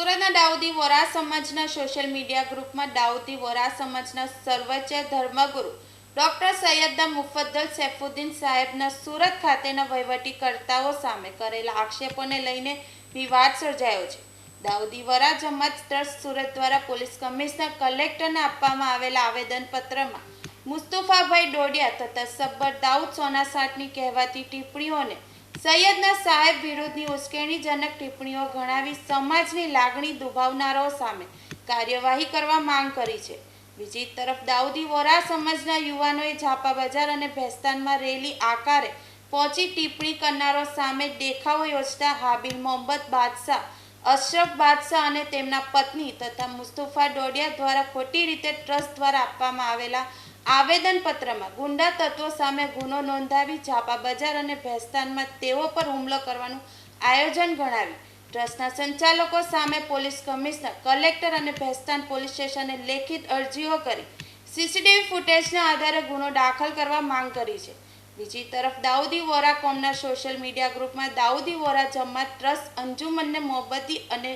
સુરતના દાઉદી વોરા સમાજના social media ગ્રુપમાં દાઉદી વોરા સમાજના સર્વોચ્ચ ધર્મગુરુ ડોક્ટર સૈયદના મુફદ્દલ સૈફુદ્દીન સાહેબના સુરત ખાતેના વહીવટીકર્તાઓ સામે કરેલા આક્ષેપોને લઈને વિવાદ સર્જાયો છે. દાઉદી વોરા જમાત ટ્રસ્ટ સુરત દ્વારા પોલીસ કમિશનર કલેક્ટરને આપવામાં આવેલા આવેદનપત્રમાં મુસ્તુફાભાઈ ડોડિયા તથા સબ્બર દાઉદ સોનાસાટની કહેવાતી ટિપ્પણીઓને સૈયદના સાહેબ વિરુદ્ધની ઉશ્કેરણીજનક ટિપ્પણીઓ ગણાવી સમાજની લાગણી દુભાવનારાઓ સામે કાર્યવાહી કરવા માંગ કરી છે. બીજી તરફ દાઉદી વોરા સમાજના યુવાનોએ ઝાપા બજાર અને ભેસ્તાનમાં રેલી આકારે પહોંચી ટિપ્પણી કરનારો સામે દેખાવો યોજતા હાબિલ મોહમ્મદ બાદશાહ, અશરફ બાદશાહ અને તેમના પત્ની તથા મુસ્તુફા ડોડિયા દ્વારા ખોટી રીતે ટ્રસ્ટ દ્વારા આપવામાં આવેલા આવેદનપત્રમાં ગુંડા તત્વો સામે ગુનો નોંધાવી છાપા બજાર અને ભેસ્તાનમાં તેઓ પર હુમલો કરવાનું આયોજન ગણાવી ટ્રસ્ટના સંચાલકો સામે પોલીસ કમિશનર, કલેક્ટર અને ભેસ્તાન પોલીસ સ્ટેશને લેખિત અરજીઓ કરી સીસીટીવી ફૂટેજના આધારે ગુનો દાખલ કરવા માંગ કરી છે. બીજી તરફ દાઉદી વોરા કોમના સોશિયલ મીડિયા ગ્રુપમાં દાઉદી વોરા જમાત ટ્રસ્ટ અંજુમનને મોહબતી અને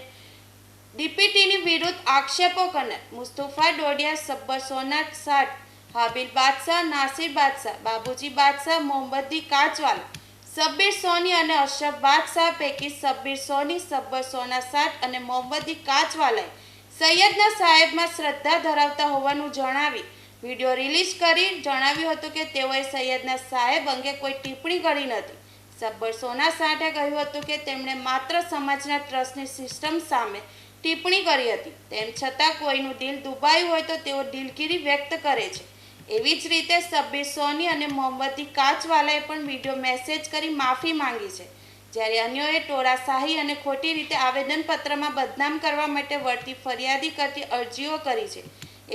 ડીપીટીની વિરુદ્ધ આક્ષેપો કરનાર મુસ્તુફા ડોડિયા સબ્બર સોનાથ સાઠ હાબિલ બાદશાહ, નાસિર બાદશાહ, બાબુજી બાદશાહ, મોહમ્મદી કાચવાલા, સબ્બીર સોની અને અશરફ બાદશાહ, પૈકી સબ્બીર સોની, સબ્બર સોના સાત અને મોહમ્મદી કાચવાલાએ સૈયદના સાહેબમાં શ્રદ્ધા ધરાવતા હોવાનું જણાવી વીડિયો રિલીઝ કરી. જણાવ્યું હતું કે તેઓએ સૈયદના સાહેબ અંગે કોઈ ટિપ્પણી કરી નથી. સબ્બર સોના સાઠે કહ્યું હતું કે તેમણે માત્ર સમાજના ટ્રસ્ટની સિસ્ટમ સામે ટિપ્પણી કરી હતી. તેમ છતાં કોઈનું દિલ દુભાયું હોય તો તેઓ દિલગીરી વ્યક્ત કરે છે. એવી જ રીતે સબ્બીર સોની અને મોહમ્મદી કાચવાલાએ પણ વીડિયો મેસેજ કરી માફી માંગી છે. જ્યારે અન્યોએ ટોળાશાહી અને ખોટી રીતે આવેદનપત્રમાં બદનામ કરવા માટે વળતી ફરિયાદી કરતી અરજીઓ કરી છે.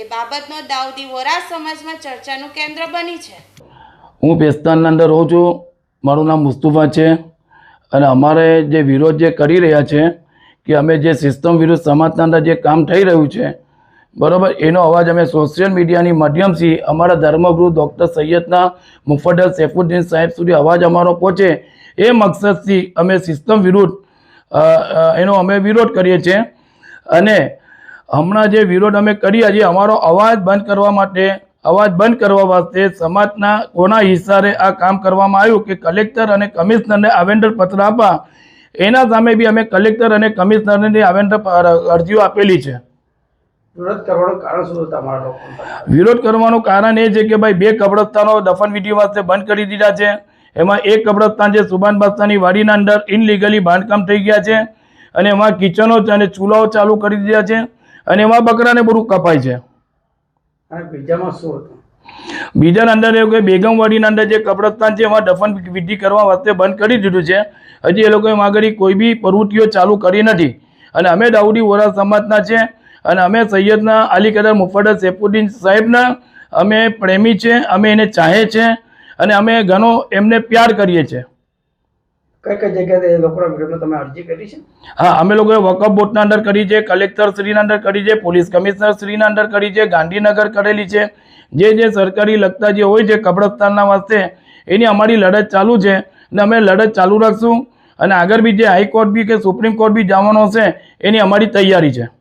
એ બાબતનો દાઉદી વોરા સમાજમાં ચર્ચાનું કેન્દ્ર બની છે. હું પેસ્તાનના અંદર રહું છું. મારું નામ મુસ્તુફા છે. અને અમારે જે વિરોધ જે કરી રહ્યા છે, કે અમે જે સિસ્ટમ વિરુદ્ધ સમાજના અંદર જે કામ થઈ રહ્યું છે બરાબર? એનો અવાજ અમે સોશિયલ મીડિયાની માધ્યમથી અમારા ધર્મગુરુ ડૉક્ટર સૈયદના મુફદ્દલ સૈફુદ્દીન સાહેબ સુધી અવાજ અમારો પહોંચે. એ મકસદથી અમે સિસ્ટમ વિરુદ્ધ એનો અમે વિરોધ કરીએ છીએ. અને હમણાં જે વિરોધ અમે કરીએ છીએ, અમારો અવાજ બંધ કરવા માટે, અવાજ બંધ કરવા વાસ્તે સમાજના કોના હિસારે આ કામ કરવામાં આવ્યું કે કલેક્ટર અને કમિશનરને આવેન્ડર પત્ર આપવા, એના સામે બી અમે કલેક્ટર અને કમિશનરની આવેન્ડર અરજીઓ આપેલી છે. વિરોધ કરવાનું કારણ શું તમારા લોકો વિરોધ કરવાનું કારણ એ છે કે ભાઈ બે કબ્રસ્તાનો દફન વિધિ વાસ્તે બંધ કરી દીધા છે. એમાં એક કબ્રસ્તાન છે સુભાન બાસ્તાની વાડીના અંદર ઇનલીગલી બાંધકામ થઈ ગયા છે અને એમાં કિચનો અને ચૂલાઓ ચાલુ કરી દીધા છે અને એમાં બકરાને બધું કપાય છે. અને બીજામાં શું હતું? બીજાના અંદર એવું કે બેગમવાડીના અંદર જે કબ્રસ્તાન છે એમાં દફન વિધિ કરવા વાસ્તે બંધ કરી દીધું છે. હજી એ લોકોએ આગળ કોઈ બી પ્રવૃત્તિઓ ચાલુ કરી નથી. અને અમે દાઉદી વોરા સમાજના છે. અને અમે સૈયદના અલી કદર મુફદ્દલ સૈફુદ્દીન સાહેબના અમે પ્રેમી છે અમે એને ચાહે છે અને અમે ઘણો એમને પ્યાર કરીએ છીએ કઈ કઈ જગ્યાએ એ લોકોના વિરોધમાં તમે અરજી કરી છે? હા અમે લોકોએ વકફ બોર્ડના અંદર કરી છે કલેક્ટર શ્રીના અંદર કરી છે પોલીસ કમિશનર શ્રીના અંદર કરી છે ગાંધીનગર કરેલી છે. જે જે સરકારી લગતા જે હોય છે કબ્રસ્તાનના વાસ્તે એની અમારી લડત ચાલુ છે અને અમે લડત ચાલુ રાખશું. અને આગળ બી જે હાઈકોર્ટ બી કે સુપ્રીમ કોર્ટ બી જવાનો હશે એની અમારી તૈયારી છે.